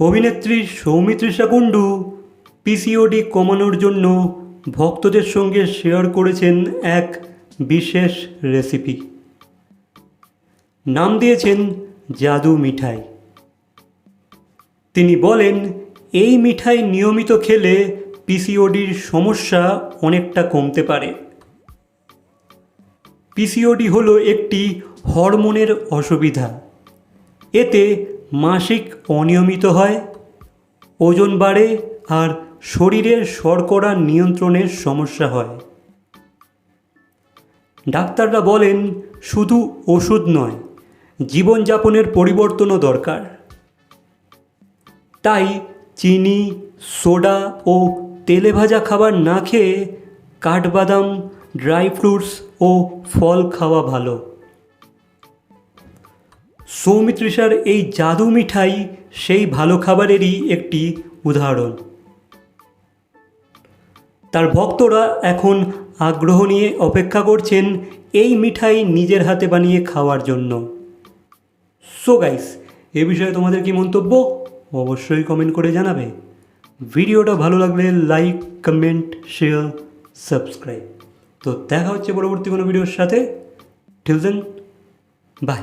অভিনেত্রী সৌমিত্রিষা কুণ্ডু পিসিওডি কমানোর জন্য ভক্তদের সঙ্গে শেয়ার করেছেন এক বিশেষ রেসিপি নাম দিয়েছেন জাদু মিঠাই। তিনি বলেন, এই মিঠাই নিয়মিত খেলে পিসিওডির সমস্যা অনেকটা কমতে পারে। পিসিওডি হলো একটি হরমোনের অসুবিধা। এতে মাসিক অনিয়মিত হয়, ওজন বাড়ে আর শরীরের শর্করা নিয়ন্ত্রণের সমস্যা হয়। ডাক্তাররা বলেন, শুধু ওষুধ নয়, জীবনযাপনের পরিবর্তনও দরকার। তাই চিনি, সোডা ও তেলে ভাজা খাবার না খেয়ে কাঠবাদাম, ড্রাই ফ্রুটস ও ফল খাওয়া ভালো। সৌমিত্রিষার এই জাদু মিঠাই সেই ভালো খাবারেরই একটি উদাহরণ। তার ভক্তরা এখন আগ্রহ নিয়ে অপেক্ষা করছেন এই মিঠাই নিজের হাতে বানিয়ে খাওয়ার জন্য। সো গাইস এ বিষয়ে তোমাদের কি মন্তব্য? অবশ্যই কমেন্ট করে জানাবে। ভিডিওটা ভালো লাগলে লাইক কমেন্ট শেয়ার সাবস্ক্রাইব তো দেখা হচ্ছে পরবর্তী কোনো ভিডিওর সাথে। Till then by